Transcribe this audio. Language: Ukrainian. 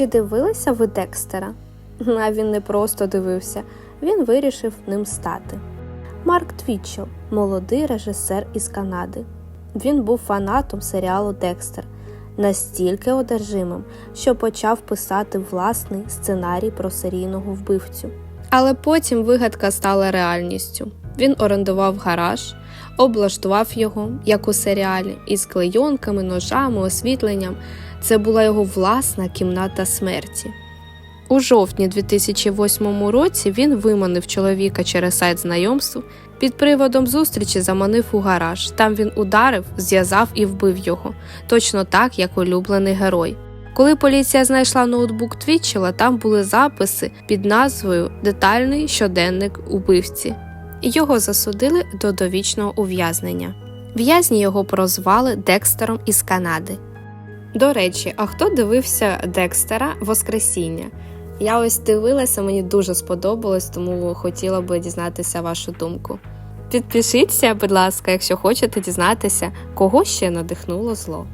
Чи дивилися ви Декстера? А він не просто дивився, він вирішив ним стати. Марк Твітчел молодий режисер із Канади. Він був фанатом серіалу Декстер, настільки одержимим, що почав писати власний сценарій про серійного вбивцю. Але потім вигадка стала реальністю. Він орендував гараж, облаштував його, як у серіалі, із клейонками, ножами, освітленням. Це була його власна кімната смерті. У жовтні 2008 році він виманив чоловіка через сайт знайомств. Під приводом зустрічі заманив у гараж. Там він ударив, зв'язав і вбив його, точно так, як улюблений герой. Коли поліція знайшла ноутбук Твітчела, там були записи під назвою Детальний щоденник убивці. Його засудили до довічного ув'язнення. В'язні його прозвали Декстером із Канади. До речі, а хто дивився Декстера Воскресіння? Я ось дивилася, мені дуже сподобалось, тому хотіла би дізнатися вашу думку. Підпишіться, будь ласка, якщо хочете дізнатися, кого ще надихнуло зло.